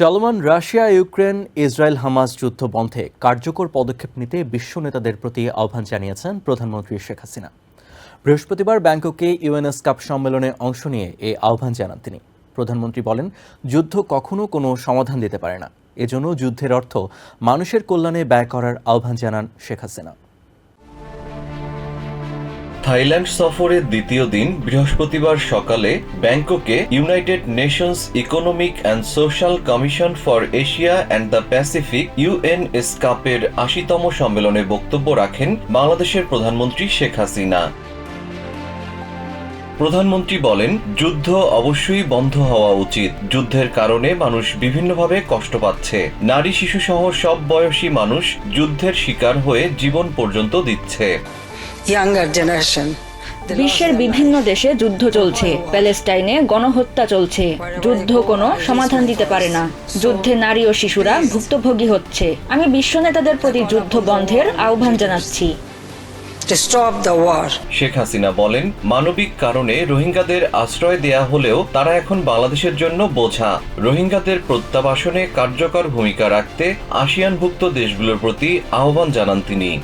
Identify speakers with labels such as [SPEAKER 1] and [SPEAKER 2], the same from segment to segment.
[SPEAKER 1] চলমান Russia, Ukraine, Israel, Hamas যুদ্ধ বন্ধে কার্যকর পদক্ষেপ নিতে বিশ্ব নেতাদের প্রতি আহ্বান জানিয়েছেন প্রধানমন্ত্রী শেখ হাসিনা। বৃহস্পতিবার ব্যাংককে ইউএনএস কাপ সম্মেলনে অংশ নিয়ে এ আহ্বান জানান তিনি। প্রধানমন্ত্রী বলেন, যুদ্ধ কখনো কোনো সমাধান দিতে পারে না। এজন্য যুদ্ধের অর্থ মানুষের কল্যাণে ব্যয় করার আহ্বান জানান শেখ হাসিনা।
[SPEAKER 2] থাইল্যান্ড সফরের দ্বিতীয় দিন বৃহস্পতিবার সকালে ব্যাংককে United Nations Economic and Social Commission for Asia and the Pacific ইউএনএসকাপের আশিতম সম্মেলনে বক্তব্য রাখেন বাংলাদেশের প্রধানমন্ত্রী শেখ হাসিনা। প্রধানমন্ত্রী বলেন, যুদ্ধ অবশ্যই বন্ধ হওয়া উচিত। যুদ্ধের কারণে মানুষ বিভিন্নভাবে কষ্ট পাচ্ছে। নারী শিশু সহ সব বয়সী মানুষ যুদ্ধের শিকার হয়ে জীবন পর্যন্ত দিচ্ছে।
[SPEAKER 3] Younger generation.
[SPEAKER 4] বিশ্বের বিভিন্ন দেশে যুদ্ধ চলছে। প্যালেস্টাইনে গণহত্যা চলছে। যুদ্ধ কোনো সমাধান দিতে পারে না। যুদ্ধে নারী ও শিশুরা ভুক্তভোগী হচ্ছে। আমি বিশ্ব নেতাদের প্রতি যুদ্ধ বন্ধের আহ্বান জানাচ্ছি।
[SPEAKER 3] To stop the war.
[SPEAKER 2] Sheikh Hasina বলেন মানবিক কারণে রোহিঙ্গাদের আশ্রয় দেয়া হলেও তারা এখন বাংলাদেশের জন্য বোঝা। রোহিঙ্গাদের প্রত্যাবাসনে কার্যকর ভূমিকা রাখতে আসিয়ানভুক্ত দেশগুলোর প্রতি আহ্বান জানান তিনি।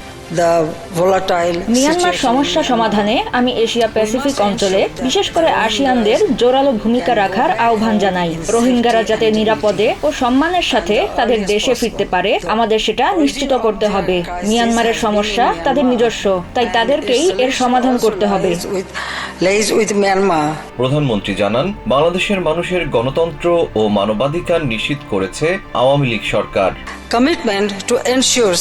[SPEAKER 4] মিয়ানমার সমস্যা সমাধানে আমি এশিয়া প্যাসিফিক অঞ্চলে বিশেষ করে আসিয়ানদের জোরালো ভূমিকা রাখার আহ্বান জানাই। রোহিঙ্গারা যাতে নিরাপদে ও সম্মানের সাথে তাদের দেশে ফিরতে পারে আমাদের সেটা নিশ্চিত করতে হবে। মিয়ানমারের সমস্যা তাদের নিজস্ব তাই তাদেরকেই এর সমাধান করতে হবে।
[SPEAKER 2] প্রধানমন্ত্রী জানান বাংলাদেশের মানুষের গণতন্ত্র ও মানবাধিকার নিশ্চিত করেছে আওয়ামী লীগ সরকার।
[SPEAKER 3] Commitment to ensure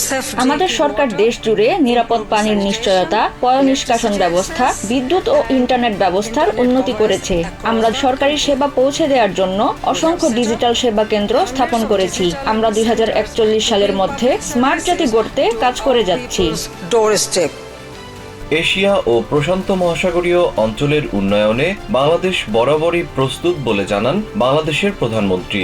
[SPEAKER 4] আমাদের সরকার দেশ জুড়ে নিরাপদ পানির নিশ্চয়তা পয় নিষ্কাশন ব্যবস্থা বিদ্যুৎ ও ইন্টারনেট ব্যবস্থার উন্নতি করেছে। আমরা সরকারি সেবা পৌঁছে দেওয়ার জন্য অসংখ্য ডিজিটাল সেবা কেন্দ্র স্থাপন করেছি। আমরা দুই হাজার একচল্লিশ সালের মধ্যে স্মার্ট জাতি গড়তে কাজ করে যাচ্ছি.
[SPEAKER 2] এশিয়া ও প্রশান্ত মহাসাগরীয় অঞ্চলের উন্নয়নে বাংলাদেশ বরাবরই প্রস্তুত বলে জানান বাংলাদেশের প্রধানমন্ত্রী।